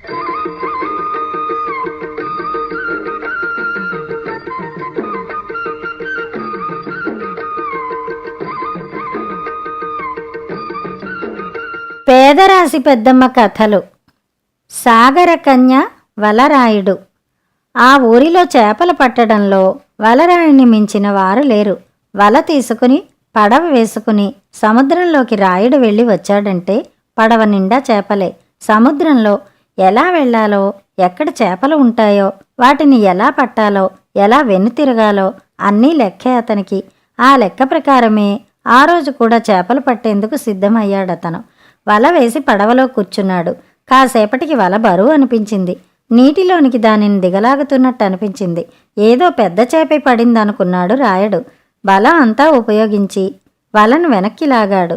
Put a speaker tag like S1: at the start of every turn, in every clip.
S1: పేదరాశి పెద్దమ్మ కథలు. సాగర కన్య వలరాయుడు. ఆ ఊరిలో చేపలు పట్టడంలో వలరాయుడిని మించిన వారు లేరు. వల తీసుకుని పడవ వేసుకుని సముద్రంలోకి రాయుడు వెళ్ళి వచ్చాడంటే పడవ నిండా చేపలే. సముద్రంలో ఎలా వెళ్ళాలో ఎక్కడ చేపలు ఉంటాయో వాటిని ఎలా పట్టాలో ఎలా వెనుతిరగాలో అన్నీ లెక్కే అతనికి. ఆ లెక్క ప్రకారమే ఆ రోజు కూడా చేపలు పట్టేందుకు సిద్ధమయ్యాడతను. వల వేసి పడవలో కూర్చున్నాడు. కాసేపటికి వల బరువు అనిపించింది. నీటిలోనికి దానిని దిగలాగుతున్నట్టు అనిపించింది. ఏదో పెద్ద చేపే పడిందనుకున్నాడు రాయడు. బలం అంతా ఉపయోగించి వలను వెనక్కి లాగాడు.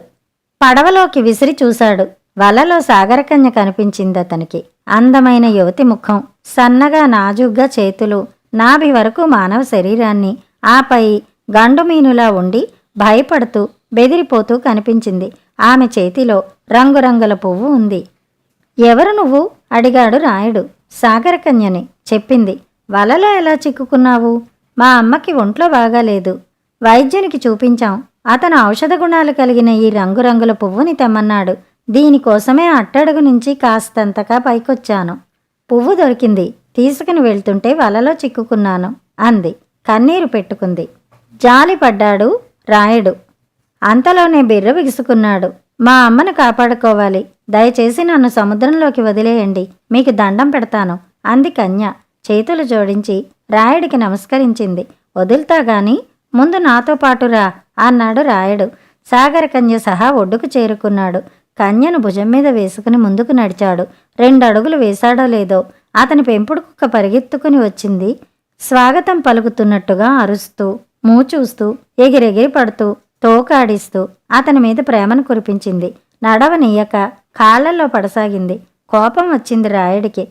S1: పడవలోకి విసిరి చూశాడు. వలలో సాగరకన్య కనిపించింది అతనికి అందమైన యువతి ముఖం. సన్నగా నాజుగ్గా చేతులు. నాభి వరకు మానవ శరీరాన్ని. ఆపై గండుమీనులా ఉండి భయపడుతూ బెదిరిపోతూ కనిపించింది. ఆమె చేతిలో రంగురంగుల పువ్వు ఉంది. ఎవరు నువ్వు? అడిగాడు రాయుడు. సాగరకన్యని చెప్పింది. వలలో ఎలా చిక్కుకున్నావు? మా అమ్మకి ఒంట్లో బాగాలేదు. వైద్యునికి చూపించాం. అతను ఔషధ గుణాలు కలిగిన ఈ రంగురంగుల పువ్వుని తెమ్మన్నాడు. దీనికోసమే అట్టడుగు నుంచి కాస్తంతగా పైకొచ్చాను. పువ్వు దొరికింది. తీసుకుని వెళ్తుంటే వలలో చిక్కుకున్నాను అంది. కన్నీరు పెట్టుకుంది. జాలిపడ్డాడు రాయుడు. అంతలోనే బిర్ర బిగుసుకున్నాడు మా అమ్మను కాపాడుకోవాలి. దయచేసి నన్ను సముద్రంలోకి వదిలేయండి. మీకు దండం పెడతాను అంది కన్య. చేతులు జోడించి రాయుడికి నమస్కరించింది. వదులుతా గాని ముందు నాతో పాటురా అన్నాడు రాయుడు. సాగర కన్య సహా ఒడ్డుకు చేరుకున్నాడు. కన్యను భుజం మీద వేసుకుని ముందుకు నడిచాడు. రెండు అడుగులు వేశాడో లేదో అతని పెంపుడు కుక్క పరిగెత్తుకుని వచ్చింది. స్వాగతం పలుకుతున్నట్టుగా అరుస్తూ మూచూస్తూ ఎగిరెగిరి పడుతూ తోకాడిస్తూ అతని మీద ప్రేమను కురిపించింది. నడవనీయక కాళ్ళల్లో పడసాగింది. కోపం వచ్చింది రాయుడికి.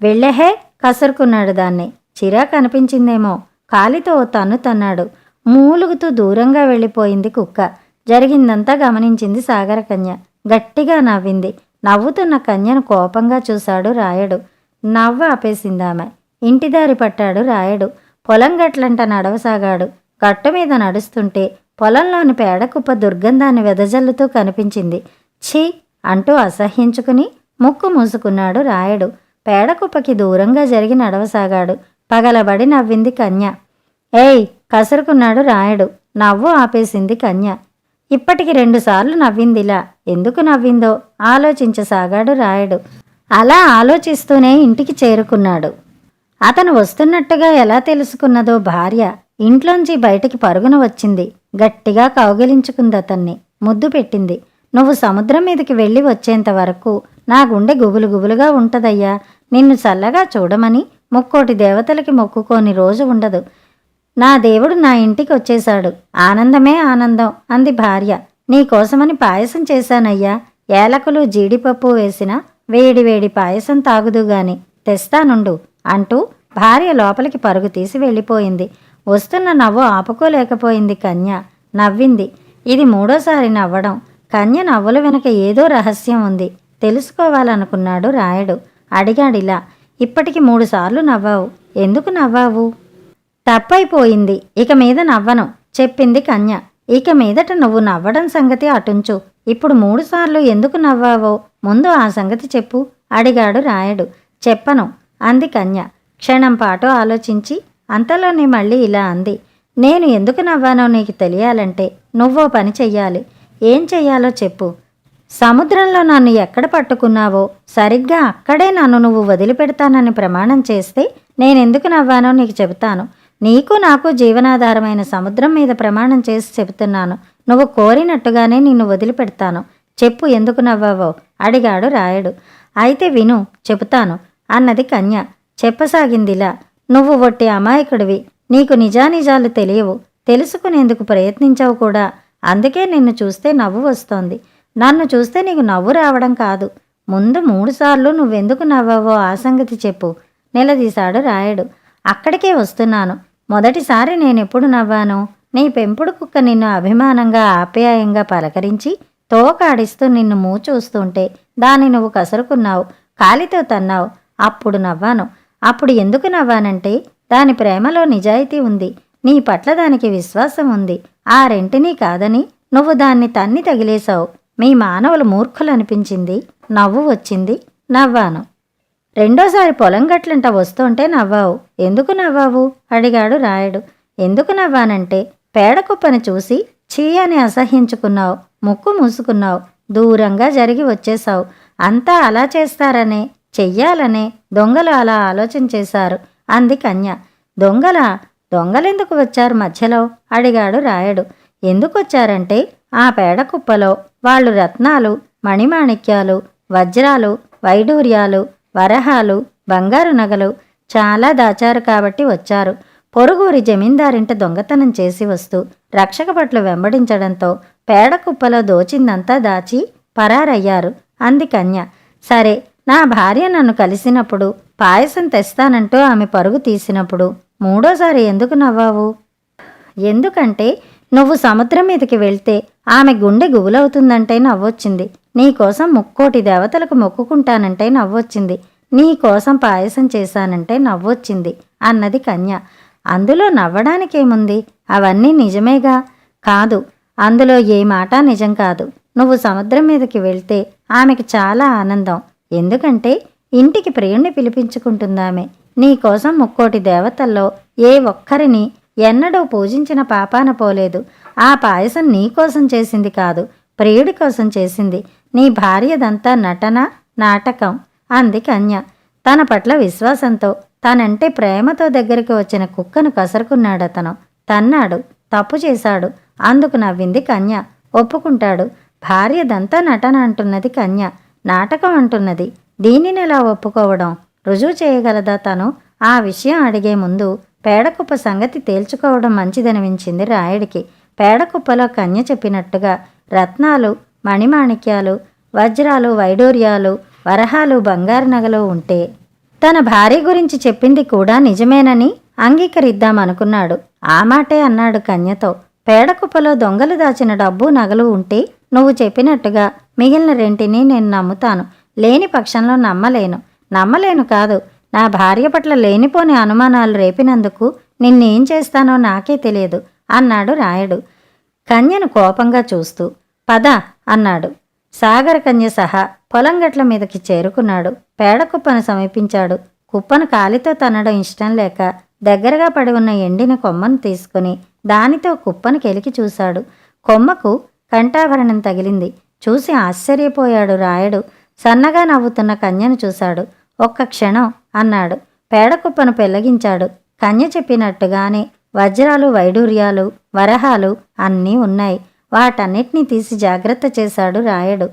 S1: వెళ్ళహే కసురుకున్నాడు దాన్ని. చిరా కనిపించిందేమో కాలితో తన్ను తన్నాడు. మూలుగుతూ దూరంగా వెళ్ళిపోయింది కుక్క. జరిగిందంతా గమనించింది సాగర కన్య గట్టిగా నవ్వింది. నవ్వుతున్న కన్యను కోపంగా చూశాడు రాయుడు. నవ్వు ఆపేసిందామె. ఇంటిదారి పట్టాడు రాయుడు. పొలం గట్లంట నడవసాగాడు. గట్టు మీద నడుస్తుంటే పొలంలోని పేడకుప్ప దుర్గంధాన్ని వెదజల్లుతూ కనిపించింది. ఛీ! అంటూ అసహ్యించుకుని ముక్కు మూసుకున్నాడు రాయుడు. పేడకుప్పకి దూరంగా జరిగి నడవసాగాడు. పగలబడి నవ్వింది కన్య. ఏయ్! కసురుకున్నాడు రాయుడు. నవ్వు ఆపేసింది కన్య. ఇప్పటికి రెండుసార్లు నవ్విందిలా. ఎందుకు నవ్విందో? ఆలోచించసాగాడు రాయుడు. అలా ఆలోచిస్తూనే ఇంటికి చేరుకున్నాడు. అతను వస్తున్నట్టుగా ఎలా తెలుసుకున్నదో భార్య ఇంట్లోంచి బయటికి పరుగున వచ్చింది. గట్టిగా కౌగిలించుకుంది అతన్ని. ముద్దు పెట్టింది. నువ్వు సముద్రం మీదకి వెళ్ళి వచ్చేంత వరకు నా గుండె గుబులు గుబులుగా ఉంటదయ్యా. నిన్ను చల్లగా చూడమని ముక్కోటి దేవతలకి మొక్కుకోని రోజు ఉండదు. నా దేవుడు నా ఇంటికి వచ్చేశాడు. ఆనందమే ఆనందం అంది భార్య. నీకోసమని పాయసం చేశానయ్యా. ఏలకులు జీడిపప్పు వేసిన వేడి వేడి పాయసం తాగుదుగాని తెస్తానుండు అంటూ భార్య లోపలికి పరుగు తీసి వెళ్ళిపోయింది. వస్తున్న నవ్వు ఆపుకోలేకపోయింది కన్య. నవ్వింది. ఇది మూడోసారి నవ్వడం. కన్య నవ్వుల వెనక ఏదో రహస్యం ఉంది. తెలుసుకోవాలనుకున్నాడు రాయుడు. అడిగాడిలా. ఇప్పటికి మూడుసార్లు నవ్వావు. ఎందుకు నవ్వావు? తప్పైపోయింది. ఇక మీద నవ్వను. చెప్పింది కన్య. ఇక మీదట నువ్వు నవ్వడం సంగతి అటుంచు. ఇప్పుడు మూడుసార్లు ఎందుకు నవ్వావో? ముందు ఆ సంగతి చెప్పు అడిగాడు రాయుడు. చెప్పను అంది కన్య. క్షణం పాటు ఆలోచించి అంతలోనే మళ్ళీ ఇలా అంది. నేను ఎందుకు నవ్వానో నీకు తెలియాలంటే నువ్వో పని చెయ్యాలి. ఏం చెయ్యాలో చెప్పు. సముద్రంలో నన్ను ఎక్కడ పట్టుకున్నావో? సరిగ్గా అక్కడే నన్ను నువ్వు వదిలిపెడతానని ప్రమాణం చేస్తే నేనెందుకు నవ్వానో నీకు చెబుతాను. నీకు నాకు జీవనాధారమైన సముద్రం మీద ప్రమాణం చేసి చెబుతున్నాను. నువ్వు కోరినట్టుగానే నిన్ను వదిలిపెడతాను. చెప్పు ఎందుకు నవ్వావో? అడిగాడు రాయుడు. అయితే విను చెబుతాను అన్నది కన్య. చెప్పసాగిందిలా. నువ్వు ఒట్టి అమాయకుడివి. నీకు నిజానిజాలు తెలియవు. తెలుసుకునేందుకు ప్రయత్నించావు కూడా. అందుకే నిన్ను చూస్తే నవ్వు వస్తోంది. నన్ను చూస్తే నీకు నవ్వు రావడం కాదు. ముందు మూడుసార్లు నువ్వెందుకు నవ్వావో ఆ సంగతి చెప్పు నిలదీశాడు రాయుడు. అక్కడికే వస్తున్నాను. మొదటిసారి నేనెప్పుడు నవ్వాను నీ పెంపుడు కుక్క నిన్ను అభిమానంగా ఆప్యాయంగా పలకరించి తోకాడిస్తూ నిన్ను మూచూస్తుంటే దాన్ని నువ్వు కసురుకున్నావు కాలితో తన్నావు. అప్పుడు నవ్వాను. అప్పుడు ఎందుకు నవ్వానంటే దాని ప్రేమలో నిజాయితీ ఉంది. నీ పట్ల దానికి విశ్వాసం ఉంది. ఆ రెంటినీ కాదని నువ్వు దాన్ని తన్ని తగిలేశావు. మీ మానవులు మూర్ఖులు అనిపించింది నవ్వు వచ్చింది. నవ్వాను. రెండోసారి పొలం గట్లంట వస్తుంటే నవ్వావు. ఎందుకు నవ్వావు? అడిగాడు రాయుడు. ఎందుకు నవ్వానంటే పేడకుప్పని చూసి చీ అని అసహ్యించుకున్నావు. ముక్కు మూసుకున్నావు. దూరంగా జరిగి వచ్చేశావు. అంతా అలా చేస్తారనే చెయ్యాలనే దొంగలు అలా ఆలోచన చేశారు. అంది కన్య. దొంగల? దొంగలెందుకు వచ్చారు మధ్యలో? అడిగాడు రాయుడు. ఎందుకు వచ్చారంటే ఆ పేడకుప్పలో వాళ్ళు రత్నాలు మణిమాణిక్యాలు వజ్రాలు వైడూర్యాలు వరహాలు బంగారు నగలు చాలా దాచారు కాబట్టి వచ్చారు. పొరుగురి జమీందారింట దొంగతనం చేసి వస్తూ రక్షక భట్లు వెంబడించడంతో పేడ కుప్పలో దోచిందంతా దాచి పరారయ్యారు. అంది కన్య. సరే నా భార్య నన్ను కలిసినప్పుడు పాయసం తెస్తానంటూ ఆమె పరుగు తీసినప్పుడు మూడోసారి ఎందుకు నవ్వావు? ఎందుకంటే నువ్వు సముద్రం మీదకి వెళ్తే ఆమె గుండె గుబులవుతుందంటే నవ్వొచ్చింది. నీకోసం ముక్కోటి దేవతలకు మొక్కుకుంటానంటే నవ్వొచ్చింది. నీకోసం పాయసం చేశానంటే నవ్వొచ్చింది అన్నది కన్య. అందులో నవ్వడానికేముంది? అవన్నీ నిజమేగా? కాదు. అందులో ఏ మాట నిజం కాదు. నువ్వు సముద్రం మీదకి వెళ్తే ఆమెకి చాలా ఆనందం. ఎందుకంటే ఇంటికి ప్రియుణ్ణి పిలిపించుకుంటుందామె. నీకోసం ముక్కోటి దేవతల్లో ఏ ఒక్కరిని ఎన్నడూ పూజించిన పాపాన పోలేదు. ఆ పాయసం నీకోసం చేసింది కాదు ప్రియుడి కోసం చేసింది. నీ భార్యదంతా నటన నాటకం. అంది కన్య తన పట్ల విశ్వాసంతో తనంటే ప్రేమతో దగ్గరికి వచ్చిన కుక్కను కసరుకున్నాడతను. తన్నాడు తప్పు చేశాడు. అందుకు నవ్వింది కన్య. ఒప్పుకుంటాడు. భార్యదంతా నటన అంటున్నది కన్య. నాటకం అంటున్నది. దీనిని ఎలా ఒప్పుకోవడం? రుజువు చేయగలదా తను? ఆ విషయం అడిగే ముందు పేడకుప్ప సంగతి తేల్చుకోవడం మంచిదనిపించింది రాయుడికి. పేడకుప్పలో కన్య చెప్పినట్టుగా రత్నాలు మణిమాణిక్యాలు వజ్రాలు వైడూర్యాలు వరహాలు బంగారు నగలు ఉంటే తన భార్య గురించి చెప్పింది కూడా నిజమేనని అంగీకరిద్దామనుకున్నాడు ఆ మాటే అన్నాడు కన్యతో. పేడకుప్పలో దొంగలు దాచిన డబ్బు నగలు ఉంటే నువ్వు చెప్పినట్టుగా మిగిలిన రెంటిని నేను నమ్ముతాను. లేని పక్షంలో నమ్మలేను. నమ్మలేను కాదు. నా భార్య పట్ల లేనిపోని అనుమానాలు రేపినందుకు నిన్నేం చేస్తానో నాకే తెలియదు అన్నాడు రాయుడు. కన్యను కోపంగా చూస్తూ పద అన్నాడు. సాగర కన్య సహా పొలం గట్ల మీదకి చేరుకున్నాడు. పేడ కుప్పను సమీపించాడు. కుప్పను కాలితో తనడం ఇష్టం లేక దగ్గరగా పడి ఉన్న ఎండిన కొమ్మను తీసుకుని దానితో కుప్పను కెలికి చూశాడు. కొమ్మకు కంఠాభరణం తగిలింది. చూసి ఆశ్చర్యపోయాడు రాయుడు. సన్నగా నవ్వుతున్న కన్యను చూశాడు. ఒక్క క్షణం అన్నాడు. పేడకుప్పను పెళ్ళగించాడు. కన్య చెప్పినట్టుగానే వజ్రాలు వైడూర్యాలు వరహాలు అన్నీ ఉన్నాయి. వాటన్నిటినీ తీసి జాగ్రత్త చేశాడు రాయుడు.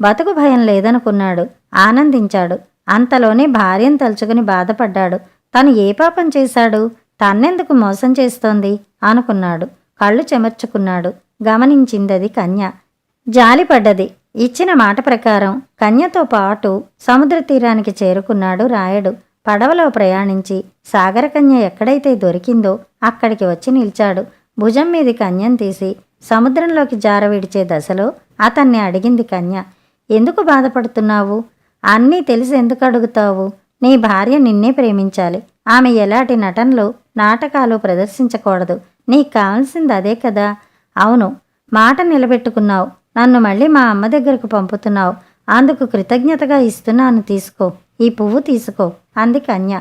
S1: బతుకు భయం లేదనుకున్నాడు. ఆనందించాడు. అంతలోనే భార్యను తలుచుకుని బాధపడ్డాడు. తను ఏ పాపం చేశాడు? తన్నెందుకు మోసం చేస్తోంది? అనుకున్నాడు. కళ్ళు చెమర్చుకున్నాడు. గమనించిందది కన్య. జాలిపడ్డది. ఇచ్చిన మాట ప్రకారం కన్యతో పాటు సముద్ర తీరానికి చేరుకున్నాడు రాయుడు. పడవలో ప్రయాణించి సాగరకన్య ఎక్కడైతే దొరికిందో అక్కడికి వచ్చి నిలిచాడు. భుజం మీది కన్యను తీసి సముద్రంలోకి జారవిడిచే దశలో అతన్ని అడిగింది కన్య ఎందుకు బాధపడుతున్నావు? అన్నీ తెలిసి ఎందుకు అడుగుతావు? నీ భార్య నిన్నే ప్రేమించాలి. ఆమె ఎలాంటి నటనలు నాటకాలు ప్రదర్శించకూడదు. నీకు కావాల్సింది అదే కదా. అవును మాట నిలబెట్టుకున్నావు. నన్ను మళ్ళీ మా అమ్మ దగ్గరకు పంపుతున్నావు. అందుకు కృతజ్ఞతగా ఇస్తున్నాను తీసుకో. ఈ పువ్వు తీసుకో. అంది కన్య.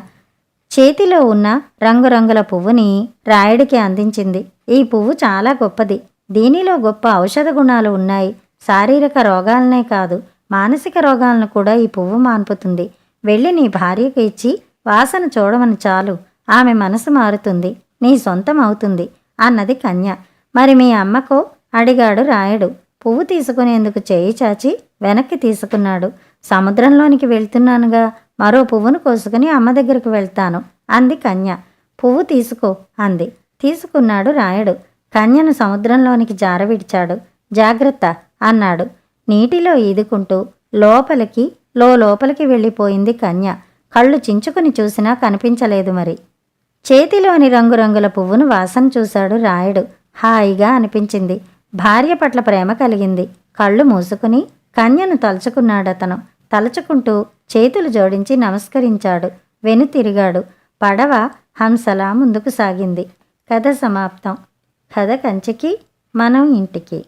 S1: చేతిలో ఉన్న రంగురంగుల పువ్వుని రాయుడికి అందించింది. ఈ పువ్వు చాలా గొప్పది. దీనిలో గొప్ప ఔషధ గుణాలు ఉన్నాయి. శారీరక రోగాలనే కాదు మానసిక రోగాలను కూడా ఈ పువ్వు మాన్పుతుంది. వెళ్ళి నీ భార్యకు ఇచ్చి వాసన చూడమని చాలు. ఆమె మనసు మారుతుంది. నీ సొంతం అవుతుంది. అన్నది కన్య. మరి మీ అమ్మకో అడిగాడు రాయుడు. పువ్వు తీసుకునేందుకు చేయి చాచి వెనక్కి తీసుకున్నాడు. సముద్రంలోనికి వెళ్తున్నానుగా మరో పువ్వును కోసుకుని అమ్మ దగ్గరకు వెళ్తాను అంది కన్య. పువ్వు తీసుకో అంది. తీసుకున్నాడు రాయుడు. కన్యను సముద్రంలోనికి జారవిడిచాడు. జాగ్రత్త అన్నాడు. నీటిలో ఈదుకుంటూ లోపలికి లో లోపలికి వెళ్ళిపోయింది కన్య. కళ్ళు చించుకుని చూసినా కనిపించలేదు మరి. చేతిలోని రంగురంగుల పువ్వును వాసన చూశాడు రాయుడు. హాయిగా అనిపించింది. భార్య పట్ల ప్రేమ కలిగింది. కళ్ళు మూసుకుని కన్యను తలుచుకున్నాడతను. తలుచుకుంటూ చేతులు జోడించి నమస్కరించాడు. వెనుతిరిగాడు పడవ హంసలా ముందుకు సాగింది. కథ సమాప్తం. కథ కంచికి మనం ఇంటికి.